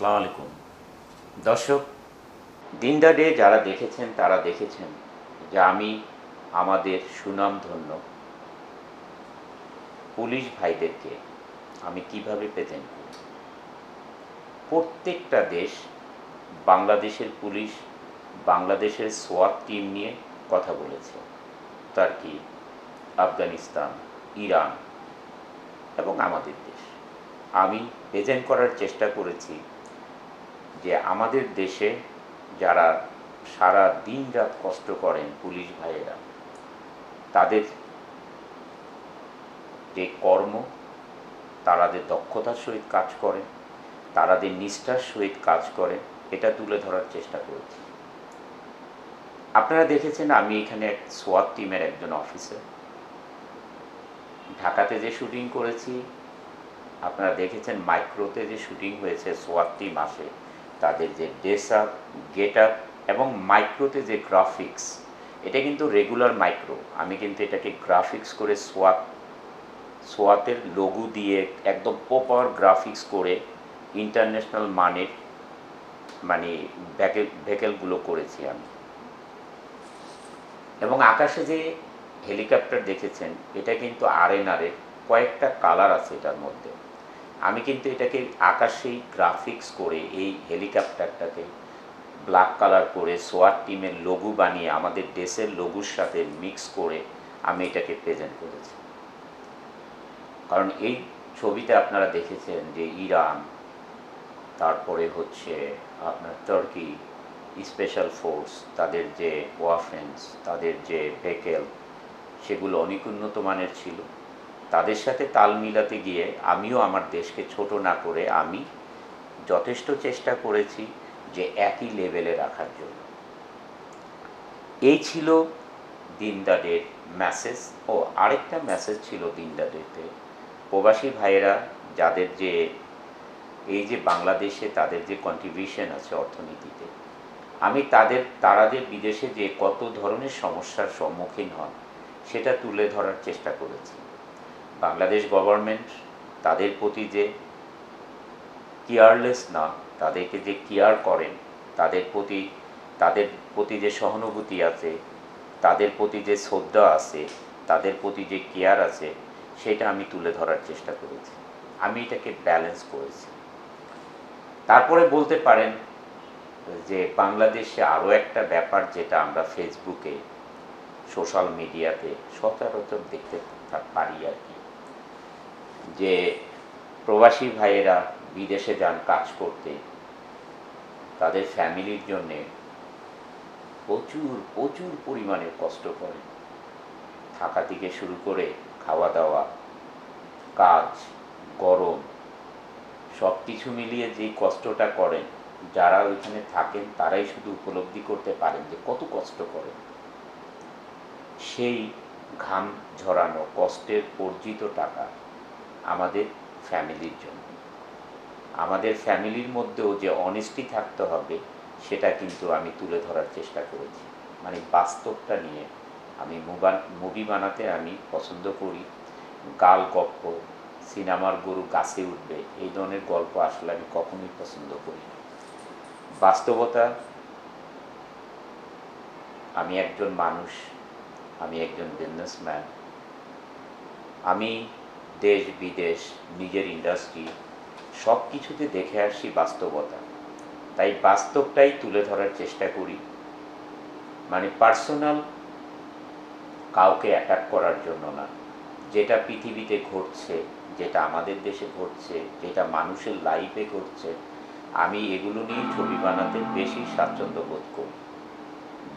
আসসালামু আলাইকুম দর্শক দিন দ্য ডে যারা দেখেছেন, তারা দেখেছেন যে আমি আমাদের সুনামধন্য পুলিশ ভাইদেরকে আমি কীভাবে করি প্রত্যেকটা দেশ, বাংলাদেশের পুলিশ, বাংলাদেশের সোয়াত টিম নিয়ে কথা বলেছে। টার্কি আফগানিস্তান, ইরান এবং আমাদের দেশ। আমি প্রেজেন্ট করার চেষ্টা করেছি যে আমাদের দেশে যারা সারা দিন রাত কষ্ট করেন পুলিশ ভাইয়েরা, তাদের যে কর্ম তারাদের দক্ষতার সহিত কাজ করেন তারাদের নিষ্ঠার সহিত কাজ করে, এটা তুলে ধরার চেষ্টা করেছি। আপনারা দেখেছেন আমি এখানে এক সোয়াত টিমের একজন অফিসার ঢাকাতে যে শুটিং করেছি, আপনারা দেখেছেন মাইক্রোতে যে শুটিং হয়েছে সোয়াত টিম আসে। তাদের যে ড্রেস আপ, গেট আপ এবং মাইক্রোতে যে গ্রাফিক্স, এটা কিন্তু রেগুলার মাইক্রো। আমি কিন্তু এটাকে গ্রাফিক্স করে সোয়াত সোয়াতের লঘু দিয়ে একদম প্রপার গ্রাফিক্স করে ইন্টারন্যাশনাল মানের মানে ভ্যাকেল ভেকেলগুলো করেছি আমি। এবং আকাশে যে হেলিকপ্টার দেখেছেন, এটা কিন্তু আর এন আরের কয়েকটা কালার আছে এটার মধ্যে। আমি কিন্তু এটাকে আকাশেই গ্রাফিক্স করে এই হেলিকপ্টারটাকে ব্ল্যাক কালার করে সোয়ার টিমের লঘু বানিয়ে আমাদের দেশের লঘুর সাথে মিক্স করে আমি এটাকে প্রেজেন্ট করেছি। কারণ এই ছবিতে আপনারা দেখেছেন যে ইরান, তারপরে হচ্ছে আপনার টার্কি স্পেশাল ফোর্স তাদের যে ওয়াফেন্স তাদের যে ভেকেল সেগুলো অনেক উন্নত মানের ছিল। তাদের সাথে তাল মিলাতে গিয়ে আমিও আমার দেশকে ছোট না করে আমি যথেষ্ট চেষ্টা করেছি যে একই লেভেলে রাখার জন্য। এই ছিল দিনদারের মেসেজ ও আরেকটা মেসেজ ছিল দিনদারেতে প্রবাসী ভাইয়েরা, যাদের যে এই যে বাংলাদেশে তাদের যে কন্ট্রিবিউশন আছে অর্থনীতিতে, আমি তাদের তারাদের বিদেশে যে কত ধরনের সমস্যার সম্মুখীন হন, সেটা তুলে ধরার চেষ্টা করেছি। বাংলাদেশ গভর্নমেন্ট তাদের প্রতি যে কেয়ারলেস না, তাদেরকে যে কেয়ার করেন, তাদের প্রতি তাদের প্রতি যে সহানুভূতি আছে, তাদের প্রতি যে শ্রদ্ধা আছে, তাদের প্রতি যে কেয়ার আছে, সেটা আমি তুলে ধরার চেষ্টা করেছি। আমি এটাকে ব্যালেন্স করেছি। তারপরে বলতে পারেন যে বাংলাদেশে আরও একটা ব্যাপার যেটা আমরা ফেসবুকে সোশ্যাল মিডিয়াতে সচরাচর দেখতে পারি আর কি। যে প্রবাসী ভাইয়েরা বিদেশে যান, কাজ করতে, তাদের ফ্যামিলির জন্যে প্রচুর প্রচুর পরিমাণে কষ্ট করে থাকা থেকে শুরু করে খাওয়া দাওয়া কাজ, গরম সব কিছু মিলিয়ে যেই কষ্টটা করেন, যারা ওইখানে থাকেন তারাই শুধু উপলব্ধি করতে পারেন যে কত কষ্ট করেন। সেই ঘাম ঝরানো, কষ্টের অর্জিত টাকা আমাদের ফ্যামিলির জন্য। আমাদের ফ্যামিলির মধ্যেও যে অনেস্টি থাকতে হবে, সেটা কিন্তু আমি তুলে ধরার চেষ্টা করেছি। মানে বাস্তবটা নিয়ে আমি মুভি বানাতে আমি পছন্দ করি। গাল গপ্প, সিনেমার গরু গাছে উঠবে, এই ধরনের গল্প আসলে আমি কখনোই পছন্দ করি বাস্তবতা, আমি একজন মানুষ, আমি একজন বিজনেসম্যান আমি দেশ বিদেশ, নিজের ইন্ডাস্ট্রি সব কিছুতে দেখে আসি বাস্তবতা। তাই বাস্তবটাই তুলে ধরার চেষ্টা করি। মানে পার্সোনাল কাউকে অ্যাটাক করার জন্য না। যেটা পৃথিবীতে ঘটছে, যেটা আমাদের দেশে ঘটছে, যেটা মানুষের লাইফে ঘটছে, আমি এগুলো নিয়ে ছবি বানাতে বেশি স্বাচ্ছন্দ্য বোধ করি।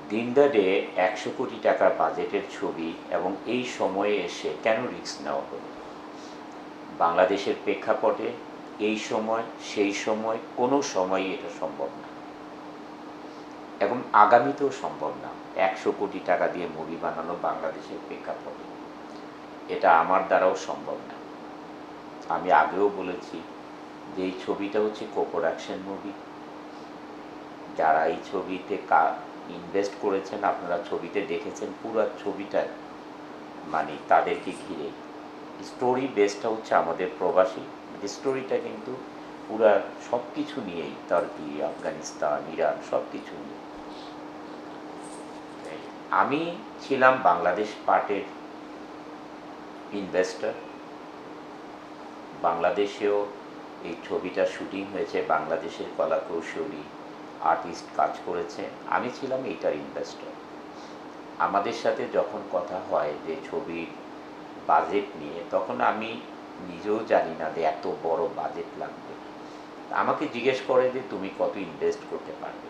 দিন দ্য ডে একশো কোটি টাকার বাজেটের ছবি এবং এই সময়ে এসে কেন রিস্ক নেওয়া হলো? বাংলাদেশের প্রেক্ষাপটে এই সময়, সেই সময়, কোনো সময়ই এটা সম্ভব না। এবং আগামীতেও সম্ভব না। একশো কোটি টাকা দিয়ে মুভি বানানো বাংলাদেশের প্রেক্ষাপটে। এটা আমার দ্বারাও সম্ভব না। আমি আগেও বলেছি যে এই ছবিটা হচ্ছে কোপ্রোডাকশন মুভি যারা এই ছবিতে কা ইনভেস্ট করেছেন, আপনারা ছবিতে দেখেছেন, পুরো ছবিটা মানে তাদেরকে ঘিরে। স্টোরি বেসটা হচ্ছে আমাদের প্রবাসী। স্টোরিটা কিন্তু পুরা সব কিছু নিয়েই টার্কি আফগানিস্তান, ইরান সব কিছু নিয়ে। আমি ছিলাম বাংলাদেশ পার্টের ইনভেস্টর বাংলাদেশেও এই ছবিটা শুটিং হয়েছে, বাংলাদেশের কলা কৌশলী আর্টিস্ট কাজ করেছে। আমি ছিলাম এইটার ইনভেস্টর আমাদের সাথে যখন কথা হয় যে ছবির বাজেট নিয়ে, তখন আমি নিজেও জানি না যে এত বড় বাজেট লাগবে। আমাকে জিজ্ঞেস করে যে তুমি কত ইনভেস্ট করতে পারবে।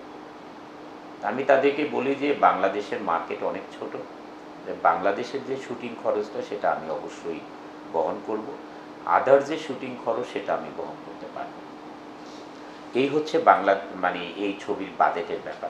আমি তাদেরকে বলি যে বাংলাদেশের মার্কেট অনেক ছোট। বাংলাদেশের যে শুটিং খরচটা সেটা আমি অবশ্যই বহন করব। আদার যে শুটিং খরচ সেটা আমি বহন করতে পারব। এই হচ্ছে বাংলা মানে এই ছবির বাজেটের ব্যাপার।